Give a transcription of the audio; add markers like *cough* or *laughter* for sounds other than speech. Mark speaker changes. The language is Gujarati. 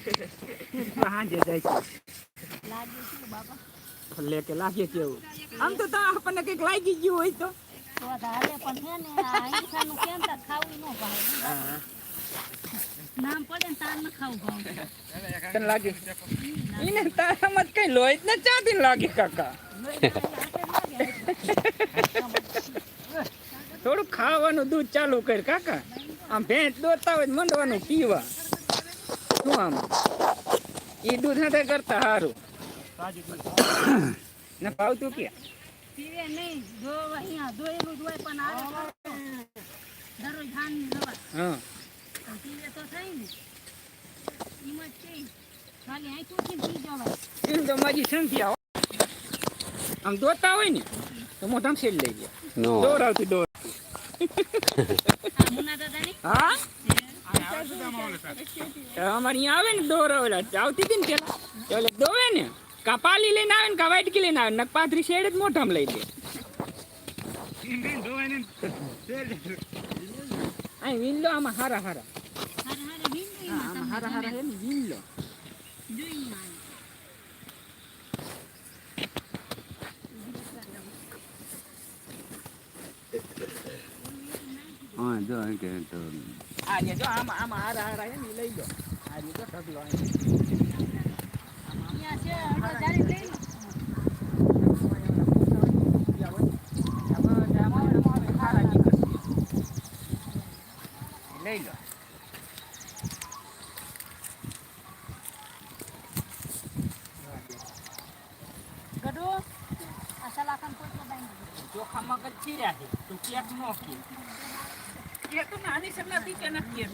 Speaker 1: *laughs* આમ તો તા આપણને કંઈક લાગી ગયું હોય તો.
Speaker 2: તાર ન
Speaker 1: કઈ લોહી ને ચાંદી લાગે કાકા. થોડું ખાવાનું દૂધ ચાલુ કર કાકા. આમ ભેંસ દોતા હોય મંડવાનું પીવા. શું આમ એ દૂધ નથી કરતા સારું ને ભાવતું કે. આમ દોતા હોય ને તો મોઢામાં છેડ લઈ ગયા
Speaker 3: નો.
Speaker 1: દોર આવતી દોર.
Speaker 2: આ મુના દાદાની?
Speaker 1: હા? અમારે અહીંયા આવે ને દોર, ઓલા આવતી હતી ને પેલા દોવે ને, કપાલી લઈને આવે ને કા લઈને આવે ને નક પાથરી શેડ જ મોઢામાં લઈ દે અહીં વિનલો આમાં હારા હારા
Speaker 2: હારે જોઈને આવે.
Speaker 3: હા જો એમ કે તો
Speaker 1: આ જે જો આમાં આમાં હારા હારા હે ને ઈ લઈ લો આ જે જો ઢગલો અહીં.
Speaker 2: અહીંયા છે હળો જારી લઈ લો
Speaker 1: લઈ લો
Speaker 2: ગડો આ સલાખન કોઈ તો બાંધી
Speaker 1: ચોખામાં કચ્છી રહ્યા છે તો કેક નો કે કેક નાની થી કે નથી કેક